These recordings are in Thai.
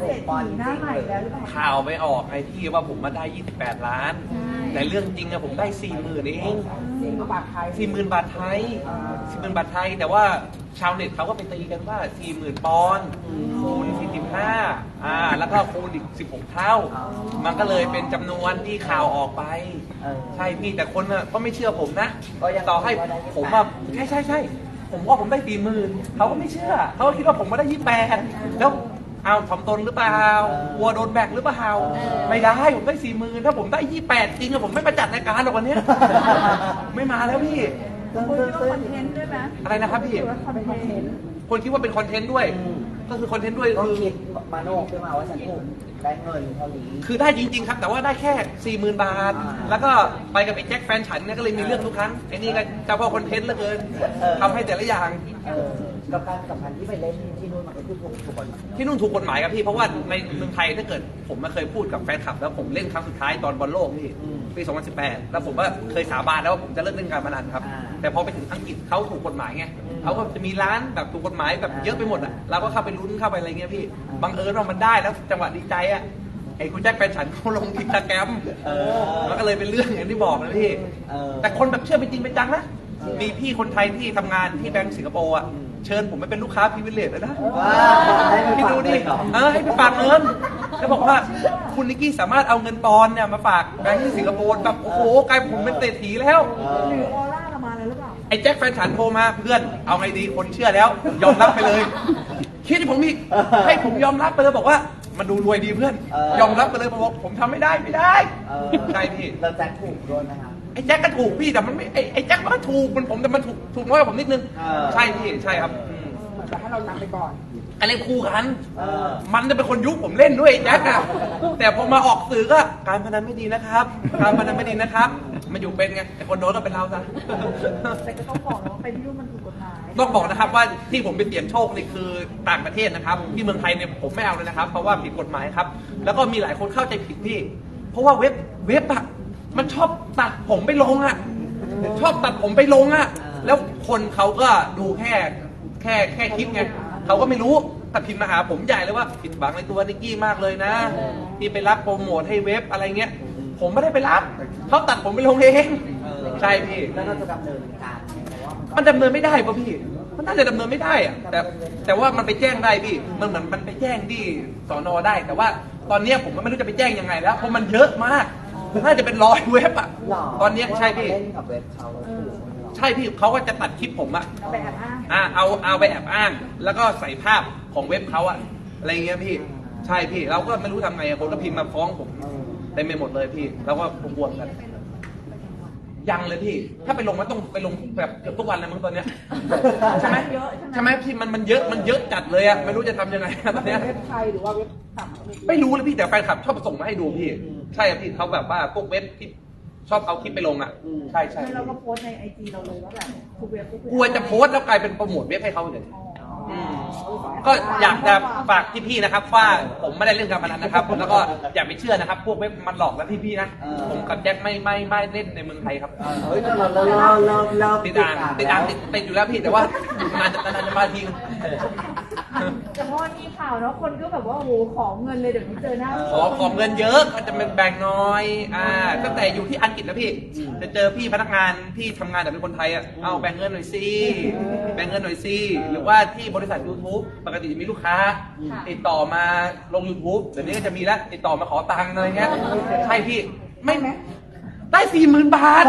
เศรษฐีหน้าใหม่แล้วหรือเปล่าข่าวไปออกไอ้ที่ว่าผมมาได้ 28 ล้าน แต่เรื่องจริงอะผมได้ 40,000เองสี่กว่าบาทไทย40,000 บาทไทย40,000 บาทไทย แต่ว่าชาวเน็ตเขาก็ไปตีกันว่า 40,000 ปอนด์คูณ 45 อ่า แล้วก็คูณอีก 16 เท่า มันก็เลยเป็นจำนวนที่ข่าวออกไป เออ ใช่พี่แต่คนน่ะก็ไม่เชื่อผมนะก็ยังต่อให้ว่าได้ผมว่าใช่ใช่ใช่ผมว่าผมได้สี่หมื่นเขาก็ไม่เชื่อ เขาก็คิดว่าผมมาได้ยี่แปดแล้ว เอาถ่อมตนหรือเปล่ากลัวโดนแบกหรือเปล่าไม่ได้ผมได้สี่หมื่นถ้าผมได้ยี่แปดจริงอะผมไม่มาจัดรายการหรอกวันเนี้ยไม่มาแล้วพี่ซึ่งคุณซึ่งคิดว่าซึ่งคอนเทนต์ด้วยไหมอะไรนะครับพี่คิดว่าคอนเทนต์คนคิดว่าเป็นคอนเทนต์ด้วยอืมก็คือคอนเทนต์ด้วยก็คือคิดมาโนกขึ้นมาว่าฉันถูก ได้เงินเท่านี้ คือได้จริง ๆ ครับ แต่ว่าได้แค่สี่หมื่นบาท อ่า แล้วก็ไปกับไอ้แจ็คแฟนฉันเนี่ยก็เลยมีเรื่องทุกครั้งไอ้นี่ก็เจ้าพ่อคอนเทนต์เหลือเกินเออทำให้แต่ละอย่าง เออกับการสัมพันธ์ที่ไปเล่นที่นู่นมันก็คือถูกถูกกฎหมายที่นู่นถูกกฎหมายครับพี่ เพราะว่าในเมืองไทยถ้าเกิดผมมาเคยพูดกับแฟนคลับ แล้วผมเล่นครั้งสุดท้ายตอนบอลโลกพี่อืมปี 2018 แล้วผมก็เคยสาบานแล้วว่าผมจะเลิกเล่นการพนันครับอ่าแต่พอไปถึงอังกฤษเขาถูกกฎหมายไงอืมเขาก็จะมีร้านแบบถูกกฎหมายแบบอ่าเยอะไปหมดอะเราก็เข้าไปลุ้นเข้าไปอะไรเงี้ยพี่อ่าบังเอิญว่ามันได้แล้วจังหวะดีใจอะไอ้คุณแจ็คแฟนฉันเขาลงอินสตาแกรมเออ มันก็เลยเป็นเรื่องอย่างที่บอกนะพี่ เออ แต่คนแบบเชื่อเป็นจริงเป็นจังนะเออมีพี่คนไทยที่ทำงานที่แบงก์สิงคโปร์อะอืมเชิญผมไปเป็นลูกค้าพิเวเลตเลยนะ ว้าให้ไปพี่ฝากดูดิเงินเหรอ เออให้ไปฝากเงิน แล้วบอกว่าคุณนิกกี้สามารถเอาเงินปอนด์เนี่ยมาฝากแบงก์ที่สิงคโปร์แบบโอ้โหกลายเป็นผมเป็นเศรษฐีแล้วเอหรืออออร่าเรามาแล้วหรือเปล่า ไอ้แจ็คแฟนฉันโทรมาเพื่อนเอาไงดีคนเชื่อแล้ว ยอมรับไปเลย คิดที่ผมอีกเออให้ผมยอมรับไปเลยบอกว่า มันดูรวยดีเพื่อน เออ ยอมรับไปเลยบอกผมทำไม่ได้ไม่ได้เออใช่พี่เราแจ็คถูกด้วยนะครับไอ้แจ็คก็ถูกพี่แต่มันไม่ไอ้ไอ้แจ็คมันก็ถูกมันผมแต่มันถูกถูกน้อยกว่าผมนิดนึงเออ ใช่พี่ใช่ครับอืมเหมือนจะให้เรานำไปก่อน อันนี้คู่กัน เออ มันจะเป็นคนยุคผมเล่นด้วยไอ้แจ็คอะแต่พอมาออกสื่อก็การพนันไม่ดีนะครับ การพนันไม่ดีนะครับ มาอยู่เป็นไงแต่คนโดนก็เป็นเราซะ แต่ก็ต้องบอกนะว่าไปที่นู่นมันถูกกฎหมาย ต้องบอกนะครับว่าที่ผมไปเสี่ยงโชคนี่คือต่างประเทศนะครับ ที่เมืองไทยเนี่ยผมไม่เอาเลยนะครับ เพราะว่าผิดกฎหมายครับ แล้วก็มีหลายคนเข้าใจผิดพี่ เพราะว่าเว็บเว็บอะมันชอบตัดผมไปลงอะชอบตัดผมไปลงอะแล้วคนเขาก็ดูแค่แค่แค่คลิปไงเขาก็ไม่รู้แต่พิมพ์มาหาผมใหญ่เลยว่าผิดหวังในตัวนิกกี้มากเลยนะ ที่ไปรับโปรโมทให้เว็บอะไรเงี้ย ผมไม่ได้ไปรับเขาตัดผมไปลงเองเออใช่พี่แล้วเราจะดำเนินการไหมเพราะว่ามันก็มันดำเนินไม่ได้ป่ะพี่ มันน่าจะดำเนินไม่ได้อะแต่แต่ว่ามันไปแจ้งได้พี่ มันเหมือนมันไปแจ้งที่สอนอได้ แต่ว่าตอนเนี้ยผมก็ไม่รู้จะไปแจ้งยังไงแล้วเพราะมันเยอะมากน่าจะเป็นร้อยเว็บอะหรอตอนเนี้ยใช่พี่ว่ามาเล่นกับเว็บเขาถูกไหมหรอใช่พี่เขาก็จะตัดคลิปผมอะเราไปแอบอ้างอ่าเอาเอาไปแอบอ้าง แล้วก็ใส่ภาพของเว็บเขาอะอะไรเงี้ยพี่ ใช่พี่ เราก็ไม่รู้ทำไงอะคนก็พิมพ์มาฟ้องผม เออเต็มไปหมดเลยพี่ แล้วก็บวมๆกัน ยังเลยพี่ ถ้าไปลงมันต้องไปลงแบบเกือบทุกวันเลยมั้งตอนเนี้ย ใช่ไหมเยอะใช่ไหมใช่ไหมพี่มันมันเยอะมันเยอะจัดเลยอะไม่รู้จะทำยังไงตอนเนี้ย เว็บไทยหรือว่าเว็บต่างประเทศไม่รู้เลยพี่แต่แฟนคลับชอบมาส่งมาให้ดูพี่ ใช่อะพี่เขาแบบว่าพวกเว็บที่ชอบเอาคลิปไปลงอะใช่ใช่ไม่เราก็โพสต์ในไอจีเราเลยว่าแบบทุกเว็บทุกเว็บกลัวจะโพสต์แล้วกลายเป็นโปรโมทเว็บให้เขาเลย อ๋อ ก็อยากจะฝากพี่ๆนะครับว่าผมไม่ได้เล่นการพนันนะครับ แล้วก็อย่าไปเชื่อนะครับ พวกเว็บมันหลอกแล้วพี่ๆนะเออผมกับแจ็คไม่ไม่ไม่เล่นในเมืองไทยครับ เฮ้ยเราเราเราเราเราติดอ่างติดอ่างติดติดอยู่แล้วพี่แต่ว่านานจะนานจะมาทีนึง แต่เพราะว่ามีข่าวเนาะคนก็แบบว่าโอ้โหขอเงินเลยเดี๋ยวนี้เจอหน้าขอขอเงินเยอะก็จะเป็นแบ่งน้อย อ่า ตั้งแต่อยู่ที่อังกฤษนะพี่จะเจอพี่พนักงานที่ทำงานแต่เป็นคนไทยอะ เอาแบ่งเงินหน่อยสิแบ่งเงินหน่อยสิหรือว่าที่บริษัท YouTube ปกติจะมีลูกค้า ติดต่อมาลง YouTube เดี๋ยวนี้ก็จะมีแล้วติดต่อมาขอตังค์อะไรเงี้ย ใช่พี่ ไม่ไหมได้สี่หมื่นบาท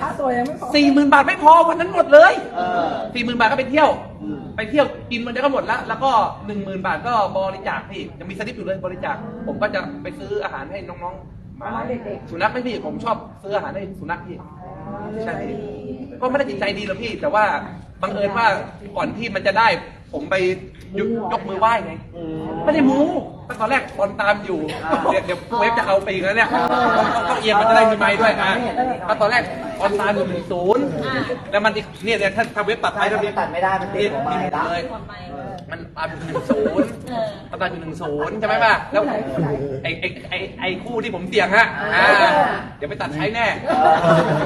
ค่าตัวยังไม่พอสี่หมื่นบาทไม่พอวันนั้นหมดเลยเออสี่หมื่นบาทก็ไปเที่ยวอืม ไปเที่ยวกินมันเดียวก็หมดแล้วแล้วก็หนึ่งหมื่นบาทก็บริจาคพี่ยังมีสลิปอยู่เลยบริจาค ผมก็จะไปซื้ออาหารให้น้องๆหมาสุนัขไม่พี่ผมชอบซื้ออาหารให้สุนัขพี่ใช่พี่ก็ไม่ได้จิตใจดีหรอกพี่ แต่ว่าบังเอิญว่าก่อนที่มันจะได้ ผมไปยกยกมือไหว้ไงอืมไม่ได้มู ตั้งตอนแรกตอนตามอยู่ เดี๋ยวเดี๋ยวเว็บจะเอาไปอีกแล้วเนี่ยต้องต้องต้องเอียงมันจะได้มีไม้ด้วยอะก็ตอนแรกตอนตามอยู่หนึ่งศูนย์แล้วมันอีกเนี่ยเนี่ยถ้าถ้าเว็บตัดไปใช่แล้วถ้ามีตัดไม่ได้มันติดของไม้ละ เลย มันตามอยู่หนึ่งศูนย์มันตามอยู่หนึ่งศูนย์ใช่ไหมป่ะ แล้วไอ้ไอ้ไอ้ไอ้คู่ที่ผมเสี่ยงฮะอ่าเดี๋ยวไปตัดใช้แน่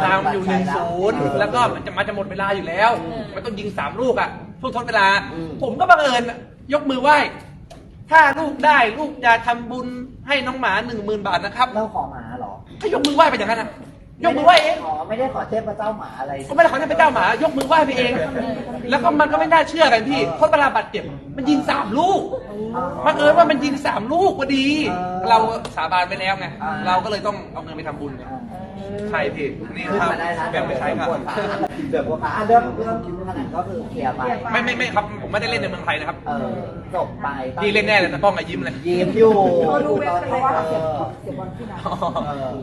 ตามอยู่หนึ่งศูนย์แล้วก็มันจะมาจะหมดเวลาอยู่แล้ว มันต้องยิงสามลูกอะช่วงทดเวลา ผมก็บังเอิญยกมือไหว้ ถ้าลูกได้ลูกจะทำบุญให้น้องหมาหนึ่งหมื่นบาทนะครับ เราขอหมาเหรอ ถ้ายกมือไหว้ไปอย่างนั้นนะ ยกมือไหว้เองขอไม่ได้ขอเทพเจ้าหมาอะไรก็ไม่ได้ขอให้พระเจ้าหมายกมือไหว้ไปเอง แล้วก็มันก็ไม่น่าเชื่อกันพี่เพราะเวลาบาดเจ็บมันยิงสามลูกมันเอิญว่ามันยิงสามลูกพอดี เราสาบานไปแล้วไงเราก็เลยต้องเอาเงินไปทำบุญไงใช่พี่นี่ขึ้นครับมาได้นะแบ่งไปใช้ครับ เดือดกว่าอะเรื่องเรื่องพนันก็คือเคลียร์ไปไม่ไม่ไม่ครับผมไม่ได้เล่นในเมืองไทยนะครับเออจบไปพี่เล่นแน่เลยนะป้องกับยิ้มเลย ยิ้มอยู่เขาดูเว็บตอนไปให้แล้วว่าเอเสียบอเสียบบอลที่ไหนเออ